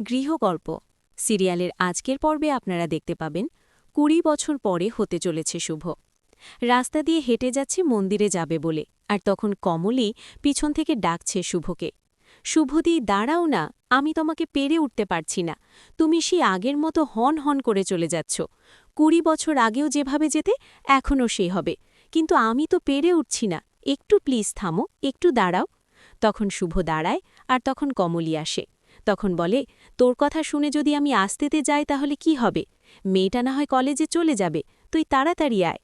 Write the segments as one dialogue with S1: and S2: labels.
S1: গৃহগল্প। সিরিয়ালের আজকের পর্বে আপনারা দেখতে পাবেন, কুড়ি বছর পরে হতে চলেছে শুভ। রাস্তা দিয়ে হেঁটে যাচ্ছে মন্দিরে যাবে বলে, আর তখন কমলই পিছন থেকে ডাকছে শুভকে। শুভদি দাঁড়াও না, আমি তোমাকে পেরে উঠতে পারছি না। তুমি সেই আগের মতো হন হন করে চলে যাচ্ছ। কুড়ি বছর আগেও যেভাবে যেতে, এখনও সেই হবে। কিন্তু আমি তো পেরে উঠছি না। একটু প্লিজ থামো, একটু দাঁড়াও। তখন শুভ দাঁড়ায়, আর তখন কমলি আসে। তখন বলে, তোর কথা শুনে যদি আমি আসতেতে যাই তাহলে কি হবে? মেয়েটা না হয় কলেজে চলে যাবে, তুই তাড়াতাড়ি আয়।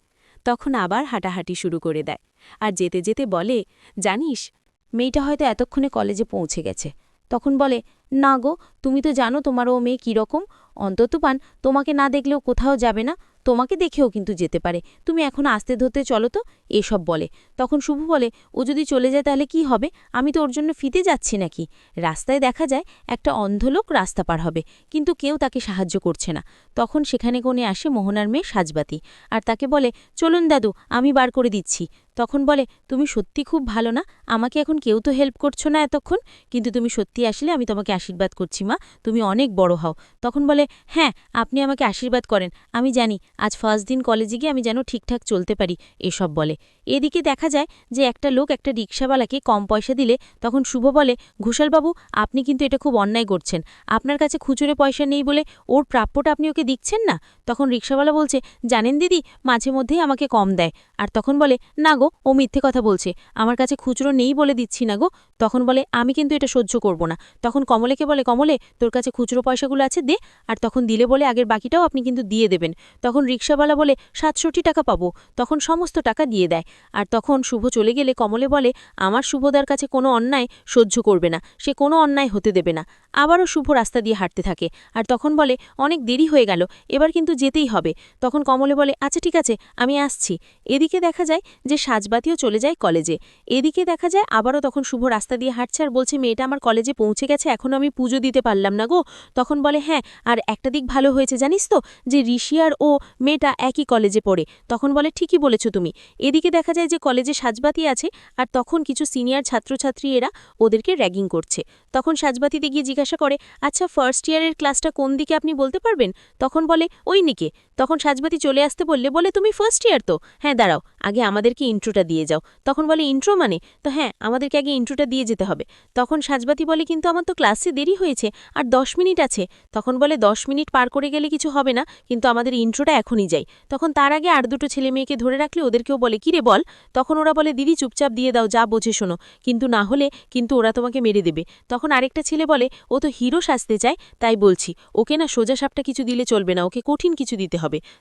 S1: তখন আবার হাঁটাহাঁটি শুরু করে দেয়। আর যেতে যেতে বলে, জানিস, মেয়েটা হয়তো এতক্ষণে কলেজে পৌঁছে গেছে। তখন বলে, না গো, তুমি তো জানো তোমার ও মেয়ে কীরকম অন্তত পান তোমাকে না দেখলেও কোথাও যাবে না। তোমাকে দেখেও কিন্তু যেতে পারে। তুমি এখন আসতে ধরতে চলো তো, এসব বলে। তখন শুভ বলে, ও যদি চলে যায় তাহলে কি হবে? আমি তো ওর জন্য ফিতে যাচ্ছি নাকি? রাস্তায় দেখা যায় একটা অন্ধলোক রাস্তা পার হবে, কিন্তু কেউ তাকে সাহায্য করছে না। তখন সেখানে কোণে আসে মোহনার মেয়ে সাজবাতি, আর তাকে বলে, চলুন দাদু, আমি বার করে দিচ্ছি। তখন বলে, তুমি সত্যি খুব ভালো না? আমাকে এখন কেউ তো হেল্প করছ না এতক্ষণ? কিন্তু তুমি সত্যি আসলে আমি তোমাকে আশীর্বাদ করছি, মা। তুমি অনেক বড় হও। তখন বলে হ্যাঁ আপনি আমাকে আশীর্বাদ করেন। আমি জানি, আজ ফার্স্ট দিন কলেজে গিয়ে আমি যেন ঠিকঠাক চলতে পারি, এসব বলে। এদিকে দেখা যায় যে একটা লোক একটা রিক্সাওয়ালাকে কম পয়সা দিলে তখন শুভ বলে, ঘোষালবাবু, আপনি কিন্তু এটা খুব অন্যায় করছেন। আপনার কাছে খুচুরে পয়সা নেই বলে ওর প্রাপ্যটা আপনি ওকে দিচ্ছেন না? তখন রিক্সাওয়ালা বলছে, জানেন দিদি, মাঝে মধ্যেই আমাকে কম দেয়। আর তখন বলে, না গো, ও মিথ্যে কথা বলছে। আমার কাছে খুচরো নেই বলে দিচ্ছি না গো। তখন বলে, আমি কিন্তু এটা সহ্য করব না। তখন কমলেকে বলে, কমলে, তোর কাছে খুচরো পয়সাগুলো আছে, দে। আর তখন দিলে বলে, আগের বাকিটাও আপনি কিন্তু দিয়ে দেবেন। তখন রিক্সাওয়ালা বলে, সাতষট্টি টাকা পাবো। তখন সমস্ত টাকা দিয়ে দেয়। আর তখন শুভ চলে গেলে কমলে বলে, আমার শুভদার কাছে কোনো অন্যায় সহ্য করবে না। সে কোনো অন্যায় হতে দেবে না। আবারও শুভ রাস্তা দিয়ে হাঁটতে থাকে। আর তখন বলে, অনেক দেরি হয়ে গেল, এবার কিন্তু যেতেই হবে। তখন কমলে বলে আচ্ছা ঠিক আছে, আমি আসছি। এদিকে দেখা যায় যে সাজবাতিও চলে যায় কলেজে। এদিকে দেখা যায় আবারও তখন শুভ রাস্তা দিয়ে হাঁটছে আর বলছে, মেয়েটা আমার কলেজে পৌঁছে গেছে এখনও আমি পুজো দিতে পারলাম না গো। তখন বলে হ্যাঁ আর একটা দিক ভালো হয়েছে জানিস তো, যে ঋষি আর ও মেয়েটা একই কলেজে পড়ে। তখন বলে, ঠিকই বলেছ তুমি। এদিকে দেখা যায় যে কলেজে সাজবাতি আছে আর তখন কিছু সিনিয়র ছাত্রছাত্রী এরা ওদেরকে র্যাগিং করছে। তখন সাজবাতিতে গিয়ে জিজ্ঞাসা করে আচ্ছা ফার্স্ট ইয়ারের ক্লাসটা কোন দিকে আপনি বলতে পারবেন? তখন বলে, ওই নিকে। তখন সাজবাতি চলে আসতে বললে, বলে তুমি ফার্স্ট ইয়ার তো? হ্যাঁ দাঁড়াও, আগে আমাদেরকে ইন্ট্রোটা দিয়ে যাও। তখন বলে ইন্ট্রো মানে? তো হ্যাঁ আমাদেরকে আগে ইন্ট্রোটা দিয়ে যেতে হবে। তখন সাজবাতি বলে, কিন্তু আমার তো ক্লাসে দেরি হয়েছে, আর দশ মিনিট আছে। তখন বলে, দশ মিনিট পার করে গেলে কিছু হবে না, কিন্তু আমাদের ইন্ট্রোটা এখনই যাই। তখন তার আগে আর দুটো ছেলে মেয়েকে ধরে রাখলে ওদেরকেও বলে কিরে বল? তখন ওরা বলে, দিদি, চুপচাপ দিয়ে দাও, যা বোঝে শোনো। কিন্তু না হলে, কিন্তু ওরা তোমাকে মেরে দেবে। তখন আরেকটা ছেলে বলে, ও তো হিরো সাজতে চায়, তাই বলছি, ওকে না সোজা সাপটা কিছু দিলে চলবে না, ওকে কঠিন কিছু দিতে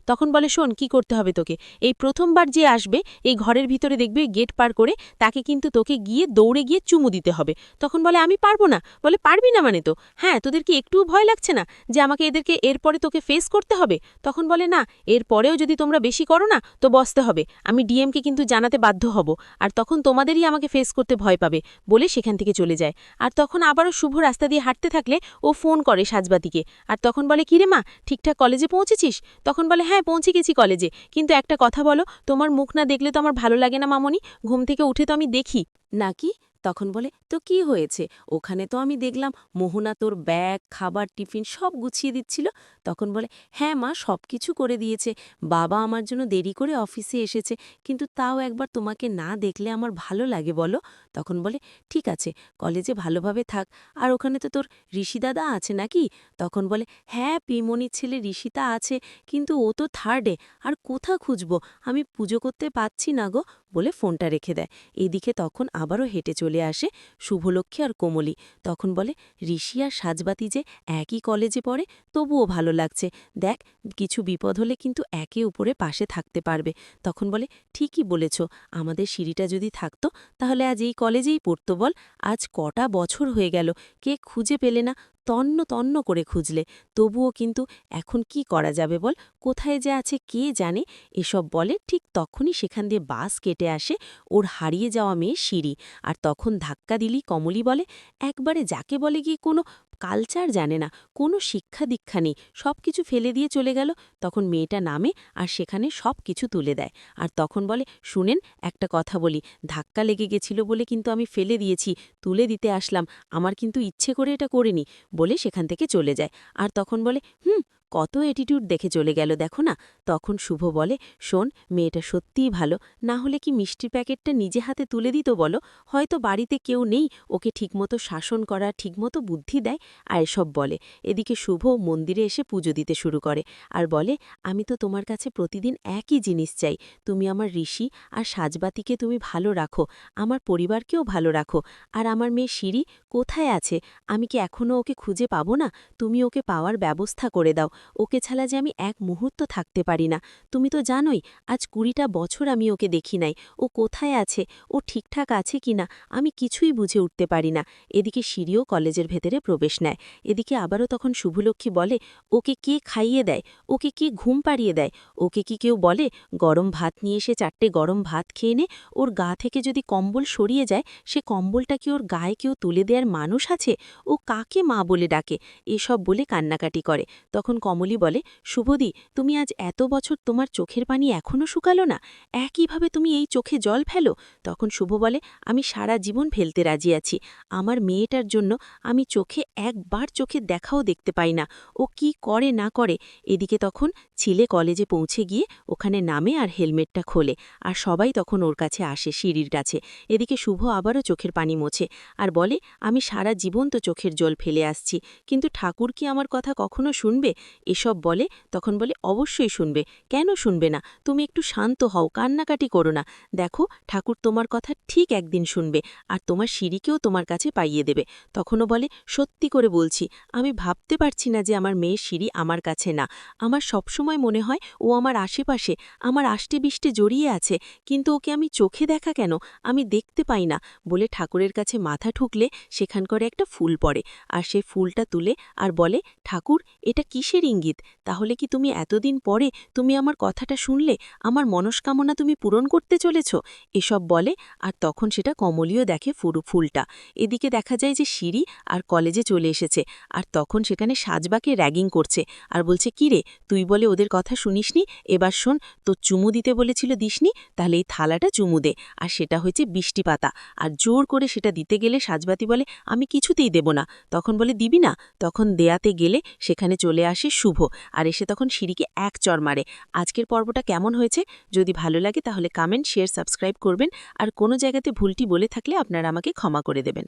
S1: তখন বলে, শোন, কি করতে হবে তোকে? এই প্রথমবার যে আসবে, এই ঘরের ভিতরে দেখবে গেট পার করে তাকে কিন্তু তোকে গিয়ে দৌড়ে গিয়ে চুমু দিতে হবে। তখন বলে, আমি পারব না। বলে, পারবি না মানে তো? হ্যাঁ তোদের কি একটুও ভয় লাগছে না যে আমাকে এদেরকে এরপরে তোকে ফেস করতে হবে? তখন বলে, না, এরপরেও যদি তোমরা বেশি করো না, তো বসতে হবে। আমি ডিএমকে কিন্তু জানাতে বাধ্য হব। আর তখন তোমাদেরই আমাকে ফেস করতে ভয় পাবে। বলে সেখান থেকে চলে যায়। আর তখন আবারও শুভ রাস্তা দিয়ে হাঁটতে থাকলে ও ফোন করে সাজবাতিকে। আর তখন বলে কিরে মা, ঠিকঠাক কলেজে পৌঁছেছিস? তখন বলে হ্যাঁ পৌঁছে গেছি কলেজে। কিন্তু একটা কথা বলো, তোমার মুখ না দেখলে তো আমার ভালো লাগে না মামনি। ঘুম থেকে উঠে তো আমি দেখি। নাকি তখন বলে, তো কি হয়েছে? ওখানে তো আমি দেখলাম, মোহনা তোর ব্যাগ, খাবার, টিফিন সব গুছিয়ে দিচ্ছিল। তখন বলে হ্যাঁ মা সব কিছু করে দিয়েছে। বাবা আমার জন্য দেরি করে অফিসে এসেছে, কিন্তু তাও একবার তোমাকে না দেখলে আমার ভালো লাগে, বলো? তখন বলে, ঠিক আছে, কলেজে ভালোভাবে থাক। আর ওখানে তো তোর ঋষিদাদা আছে নাকি? তখন বলে হ্যাঁ পিমনির ছেলে ঋষিতা আছে, কিন্তু ও তো থার্ডে আর কোথা খুঁজবো? আমি পুজো করতে পাচ্ছি না গো, বলে ফোনটা রেখে দেয়। এদিকে তখন আবারও হেঁটে চলে আসে শুভলক্ষ্মী আর কোমলি। তখন বলে, ঋষি আর সাজবাতি যে একই কলেজে পড়ে, তবুও ভালো লাগছে। দেখ, কিছু বিপদ হলে কিন্তু একে উপরে পাশে থাকতে পারবে। তখন বলে, ঠিকই বলেছ, আমাদের সিঁড়িটা যদি থাকতো, তাহলে আজ এই কলেজেই পড়তো বল। আজ কটা বছর হয়ে গেল, কে খুঁজে পেলে না, তন্ন তন্ন করে খুঁজলে। তবুও কিন্তু এখন কি করা যাবে বল? কোথায় যে আছে কে জানে? এসব বলে ঠিক তখনই সেখান দিয়ে বাস কেটে আসে ওর হারিয়ে যাওয়া মেয়ে সিঁড়ি। আর তখন ধাক্কা দিলি কমলি বলে, একবারে যাকে বলে গিয়ে কোনো কালচার জানে না, কোনো শিক্ষা দীক্ষা নেই সব কিছু ফেলে দিয়ে চলে গেল, তখন মেয়েটা নামে আর সেখানে সব কিছু তুলে দেয়। আর তখন বলে, শুনেন, একটা কথা বলি, ধাক্কা লেগে গেছিল বলে কিন্তু আমি ফেলে দিয়েছি, তুলে দিতে আসলাম, আমার কিন্তু ইচ্ছে করে এটা করিনি। বলে সেখান থেকে চলে যায়। আর তখন বলে, হুম কত অ্যাটিটিউড দেখে চলে গেল, দেখো না? তখন শুভ বলে, শোন, মেয়েটা সত্যিই ভালো, না হলে কি মিষ্টির প্যাকেটটা নিজে হাতে তুলে দিত বলো? হয়তো বাড়িতে কেউ নেই, ওকে ঠিকমতো শাসন করা, ঠিকমতো বুদ্ধি দেয়, আর এসব বলে। এদিকে শুভ মন্দিরে এসে পুজো দিতে শুরু করে, আর বলে, আমি তো তোমার কাছে প্রতিদিন একই জিনিস চাই, তুমি আমার ঋষি, আর সাজবাতিকে তুমি ভালো রাখো, আমার পরিবারকেও ভালো রাখো, আর আমার মেয়ে সিঁড়ি কোথায় আছে? আমি কি এখনও ওকে খুঁজে পাবো না? তুমি ওকে পাওয়ার ব্যবস্থা করে দাও। ওকে ছাড়া যে আমি এক মুহূর্ত থাকতে পারি না। তুমি তো জানোই, আজ কুড়িটা বছর আমি ওকে দেখি নাই। ও কোথায় আছে? ও ঠিকঠাক আছে কি না? আমি কিছুই বুঝে উঠতে পারি না। এদিকে সিঁড়িও কলেজের ভেতরে প্রবেশ নেয়। এদিকে আবারও তখন শুভলক্ষ্মী বলে, ওকে কে খাইয়ে দেয়? ওকে কে ঘুম পাড়িয়ে দেয়? ওকে কি কেউ বলে, গরম ভাত নিয়ে এসে চারটে গরম ভাত খেয়ে নে, ওর গা থেকে যদি কম্বল সরিয়ে যায়, সে কম্বলটা কি ওর গায়ে কেউ তুলে দেওয়ার মানুষ আছে? ও কাকে মা বলে ডাকে এসব বলে কান্নাকাটি করে। তখন কমলি বলে শুভদি তুমি আজ এত বছর তোমার চোখের পানি এখনও শুকালো না? একইভাবে তুমি এই চোখে জল ফেলো? তখন শুভ বলে, আমি সারা জীবন ফেলতে রাজি আছি। আমার মেয়েটার জন্য আমি চোখে একবার চোখে দেখাও দেখতে পাই না। ও কি করে না করে? এদিকে তখন ছেলে কলেজে পৌঁছে গিয়ে ওখানে নামে আর হেলমেটটা খোলে আর সবাই তখন ওর কাছে আসে সিঁড়ির কাছে। এদিকে শুভ আবারও চোখের পানি মোছে আর বলে, আমি সারা জীবন তো চোখের জল ফেলে আসছি, কিন্তু ঠাকুর কি আমার কথা কখনো শুনবে? এসব বলে, তখন বলে, অবশ্যই শুনবে। কেন শুনবে না? তুমি একটু শান্ত হও, কান্নাকাটি করো না। দেখো, ঠাকুর তোমার কথা ঠিক একদিন শুনবে, আর তোমার সিঁড়িকেও তোমার কাছে পাইয়ে দেবে। তখনও বলে, সত্যি করে বলছি, আমি ভাবতে পারছি না যে আমার মেয়ের সিঁড়ি আমার কাছে না। আমার সবসময় মনে হয় ও আমার আশেপাশে, আমার আষ্টে বিষ্টে জড়িয়ে আছে, কিন্তু ওকে আমি চোখে দেখা কেন? আমি দেখতে পাই না। বলে ঠাকুরের কাছে মাথা ঠুকলে সেখান করে একটা ফুল পড়ে, আর সে ফুলটা তুলে আর বলে, ঠাকুর, এটা কিসের ইঙ্গিত। তাহলে কি তুমি এতদিন পরে তুমি আমার কথাটা শুনলে, আমার মনস্কামনা তুমি পূরণ করতে চলেছ? এসব বলে আর তখন সেটা কমলীয় দেখে ফুরু ফুলটা। এদিকে দেখা যায় যে সিঁড়ি আর কলেজে চলে এসেছে আর তখন সেখানে সাজবাকে র্যাগিং করছে আর বলছে, কি রে, তুই বলে ওদের কথা শুনিসনি? এবার শোন তো চুমু দিতে বলেছিল দিসনি? তাহলে এই থালাটা চুমু দে। আর সেটা হয়েছে বৃষ্টি পাতা। আর জোর করে সেটা দিতে গেলে সাজবাতি বলে, আমি কিছুতেই দেব না। তখন বলে, দিবি না? তখন দেয়াতে গেলে সেখানে চলে আসে শুভ। আর এসে তখন সিঁড়িকে এক চর মারে। আজকের পর্বটা কেমন হয়েছে? যদি ভালো লাগে তাহলে কামেন্ট শেয়ার সাবস্ক্রাইব করবেন। আর কোনো জায়গাতে ভুলটি বলে থাকলে আপনারা আমাকে ক্ষমা করে দেবেন।